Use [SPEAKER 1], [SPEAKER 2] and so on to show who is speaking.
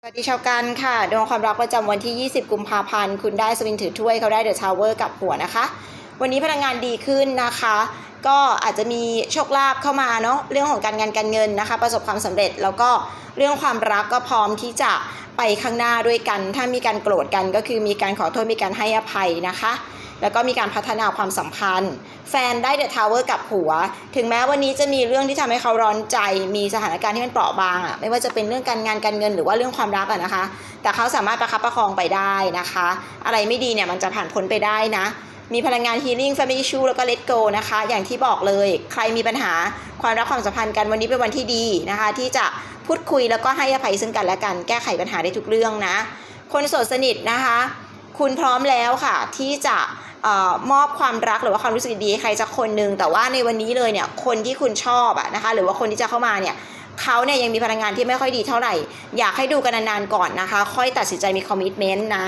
[SPEAKER 1] สวัสดีชาวกันค่ะ ดวงความรักประจำวันที่ 20 กุมภาพันธ์ คุณได้สวิงถือถ้วยเขาได้เดอะทาวเวอร์กับหัวนะคะ วันนี้พลังงานดีขึ้นนะคะ ก็อาจจะมีโชคลาภเข้ามาเนาะเรื่องของการงานการเงินนะคะ ประสบความสำเร็จแล้วก็เรื่องความรักก็พร้อมที่จะไปข้างหน้าด้วยกัน ถ้ามีการโกรธกันก็คือมีการขอโทษมีการให้อภัยนะคะ แล้วก็มีการพัฒนาความสัมพันธ์ แฟนได้เดอะทาวเวอร์กับหัว ถึงแม้วันนี้จะมีเรื่องที่ทำให้เขาร้อนใจ มีสถานการณ์ที่มันเปราะบางอะไม่ว่าจะเป็นเรื่องการงานการเงินหรือว่าเรื่องความรักอะนะคะ แต่เขาสามารถประคับประคองไปได้นะคะ อะไรไม่ดีเนี่ยมันจะผ่านพ้นไปได้นะมีพลังงาน healing family issue แล้วก็ let go นะคะ อย่างที่บอกเลย ใครมีปัญหาความรักความสัมพันธ์กันวันนี้เป็นวันที่ดีนะคะ ที่จะพูดคุยแล้วก็ให้อภัยซึ่งกันและกัน แก้ไขปัญหาได้ทุกเรื่องนะ คนโสดสนิทนะคะ คุณพร้อมแล้วค่ะ ที่จะ มอบความรักหรือว่าความรู้สึกดีให้ใครสักคนหนึ่งแต่ว่าในวันนี้เลยเนี่ยคนที่คุณชอบอะนะคะหรือว่าคนที่จะเข้ามาเนี่ยเขาเนี่ยยังมีพลังงานที่ไม่ค่อยดีเท่าไหร่ อยากให้ดูกันนานๆก่อนนะคะ ค่อยตัดสินใจมีคอมมิชเมนต์นะ